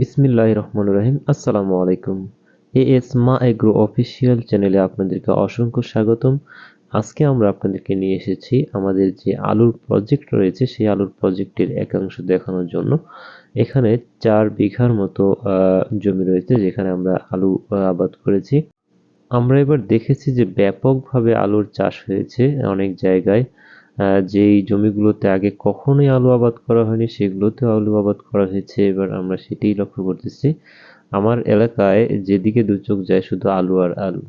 বিসমিল্লাহ রহমান রহিম। আসসালামু আলাইকুম। A S Ma agro official চ্যানেলে আপনাদেরকে অসংখ্য স্বাগতম। আজকে আমরা আপনাদেরকে নিয়ে এসেছি আমাদের যে আলুর প্রজেক্ট রয়েছে, সেই আলুর প্রজেক্টের একাংশ দেখানোর জন্য। এখানে চার বিঘার মতো জমি রয়েছে যেখানে আমরা আলু আবাদ করেছি। আমরা এবার দেখেছি যে ব্যাপকভাবে আলুর চাষ হয়েছে অনেক জায়গায়। যেই জমিগুলোতে আগে কখনোই আলু আবাদ করা হয়নি, সেগুলোতেও আলু আবাদ করা হয়েছে। এবার আমরা সেটাই লক্ষ্য করতেছি। আমার এলাকায় যেদিকে দু চোখ যায় শুধু আলু আর আলু।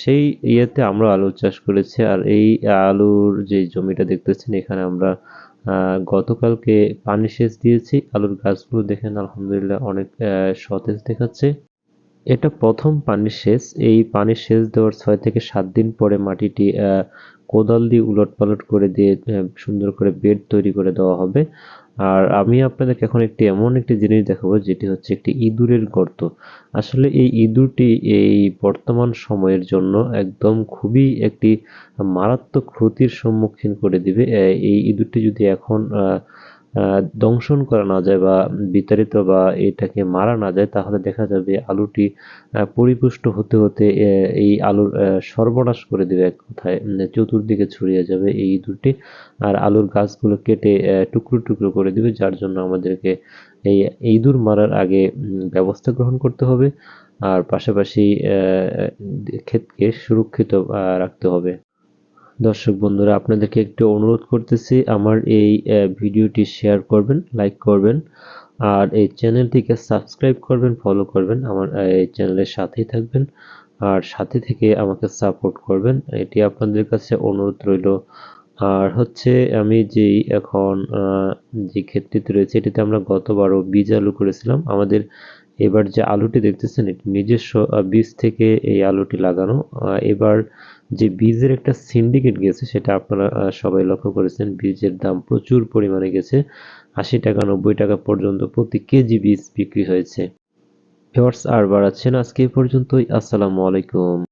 সেই ইয়েতে আমরা আলু চাষ করেছি আর এই আলুর যে জমিটা দেখতেছেন, এখানে আমরা গতকালকে পানি সেচ দিয়েছি। আলুর গাছগুলো দেখেন, আলহামদুলিল্লাহ অনেক সতেজ দেখাচ্ছে। এটা প্রথম পানির সেচ। এই পানির সেচ দেওয়ার ছয় থেকে সাত দিন পরে মাটিটি কোদাল দিয়ে উলটপালট করে দিয়ে সুন্দর করে বেড তৈরি করে দেওয়া হবে। আর আমি আপনাদেরকে এখন একটি, এমন একটি জিনিস দেখাবো, যেটি হচ্ছে একটি ইঁদুরের গর্ত। আসলে এই ইঁদুরটি এই বর্তমান সময়ের জন্য একদম খুবই একটি মারাত্মক ক্ষতির সম্মুখীন করে দিবে। এই ইঁদুরটি যদি এখন দংশন করা না যায় বা বিতাড়িত বা এটাকে মারা না যায়, তাহলে দেখা যাবে আলুটি পরিপুষ্ট হতে হতে এই আলুর সর্বনাশ করে দেবে এক কথায়। চতুর্দিকে ছড়িয়ে যাবে এই ইঁদুরটি আর আলুর গাছগুলো কেটে টুকরো টুকরো করে দিবে, যার জন্য আমাদেরকে এই ইঁদুর মারার আগে ব্যবস্থা গ্রহণ করতে হবে। আর পাশাপাশি ক্ষেতকে সুরক্ষিত রাখতে হবে। দর্শক বন্ধুরা, আপনাদেরকে একটু অনুরোধ করতেছি আমার এই ভিডিওটি শেয়ার করবেন লাইক করবেন, আর এই চ্যানেলটিকে সাবস্ক্রাইব করবেন ফলো করবেন, আমার এই চ্যানেলের সাথেই থাকবেন, আর সাথে থেকে আমাকে সাপোর্ট করবেন, এটি আপনাদের কাছে অনুরোধ রইল। আর হচ্ছে আমি যেই এখন যে ক্ষেত্রটি রয়েছে, এটিতে আমরা গতবারও বীজ আলু করেছিলাম, আমাদের এবার যে আলুটি দেখতেছেন, এটি নিজস্ব বীজ থেকে এই আলুটি লাগানো। এবার যে বীজের একটা সিন্ডিকেট গেছে, সেটা আপনারা সবাই লক্ষ্য করেছেন, বীজের দাম প্রচুর পরিমাণে গেছে। আশি টাকা, নব্বই টাকা পর্যন্ত প্রতি কেজি বীজ বিক্রি হয়েছে। ভিউয়ার্স, আর বাড়াচ্ছেন আজকে এই পর্যন্তই। আসসালামু আলাইকুম।